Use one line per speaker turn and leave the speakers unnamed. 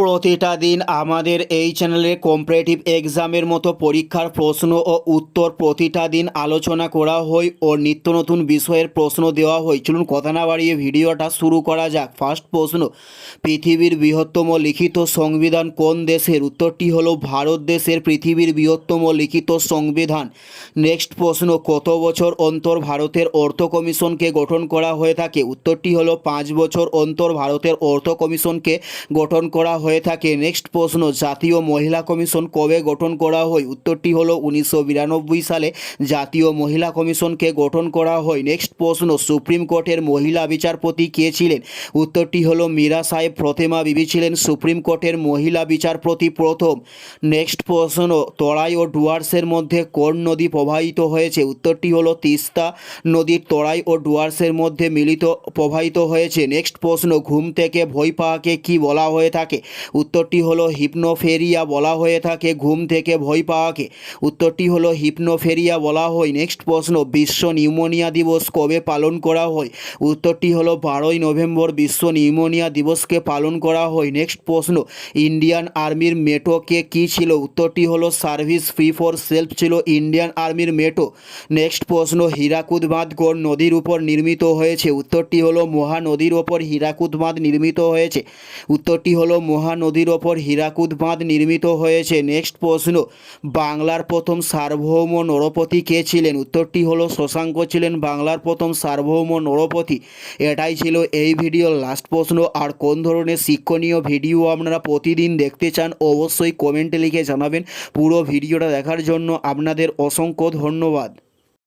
প্রতিটা দিন আমাদের এই চ্যানেলে কম্পারেটিভ এক্সামের মতো পরীক্ষার প্রশ্ন ও উত্তর প্রতিটা দিন আলোচনা করা হয় ও নিত্য নতুন বিষয়ের প্রশ্ন দেওয়া হয়। চলুন কথা না বাড়িয়ে ভিডিওটা শুরু করা যাক। ফার্স্ট প্রশ্ন, পৃথিবীর বৃহত্তম লিখিত সংবিধান কোন দেশের? উত্তরটি হলো ভারত দেশের পৃথিবীর বৃহত্তম লিখিত সংবিধান। নেক্সট প্রশ্ন, কত বছর অন্তর ভারতের অর্থ কমিশনকে গঠন করা হয়ে থাকে? উত্তরটি হলো পাঁচ বছর অন্তর ভারতের অর্থ কমিশনকে গঠন করা হয়ে থাকে। নেক্সট প্রশ্ন, জাতীয় মহিলা কমিশন কবে গঠন করা হয়? উত্তরটি হলো উনিশশো বিরানব্বই সালে জাতীয় মহিলা কমিশনকে গঠন করা হয়। নেক্সট প্রশ্ন, সুপ্রিম কোর্টের মহিলা বিচারপতি কে ছিলেন? উত্তরটি হলো মীরা সাহেব প্রতিমা বিবি ছিলেন, সুপ্রিম কোর্টের মহিলা বিচারপতি প্রথম। নেক্সট প্রশ্ন, তরাই ও ডুয়ার্সের মধ্যে কোন নদী প্রবাহিত হয়েছে? উত্তরটি হলো তিস্তা নদীর তরাই ও ডুয়ার্সের মধ্যে মিলিত, প্রবাহিত হয়েছে। নেক্সট প্রশ্ন, ঘুম থেকে ভয় পাওয়াকে কি বলা হয়ে থাকে? উত্তরটি হলো হিপনোফেরিয়া বলা হয়ে থাকে, ঘুম থেকে ভয় পাওয়াকে। উত্তরটি হলো হিপনোফেরিয়া বলা হয়। নেক্সট প্রশ্ন, বিশ্ব নিউমোনিয়া দিবস কবে পালন করা হয়? উত্তরটি হলো বারোই নভেম্বর, বিশ্ব নিউমোনিয়া দিবসকে পালন করা হয়। নেক্সট প্রশ্ন, ইন্ডিয়ান আর্মির মেটোকে কি ছিল? উত্তরটি হলো সার্ভিস ফ্রি ফর সেলফ ছিল ইন্ডিয়ান আর্মির মেটো। নেক্সট প্রশ্ন হীরাকুদ বাঁধ কোন নদীর উপর নির্মিত হয়েছে? উত্তরটি হলো মহানদীর ওপর হীরাকুদ বাঁধ নির্মিত হয়েছে। উত্তরটি হলো মহানদীর ওপর হীরাকুদ বাঁধ নির্মিত হয়েছে। নেক্সট প্রশ্ন, বাংলার প্রথম সার্বভৌম নরপতি কে ছিলেন? উত্তরটি হলো, শশাঙ্ক ছিলেন বাংলার প্রথম সার্বভৌম নরপতি। এটাই ছিল এই ভিডিওর লাস্ট প্রশ্ন। আর কোন ধরনের শিক্ষণীয় ভিডিও আপনারা প্রতিদিন দেখতে চান, অবশ্যই কমেন্টে লিখে জানাবেন। পুরো ভিডিওটা দেখার জন্য আপনাদের অসংখ্য ধন্যবাদ।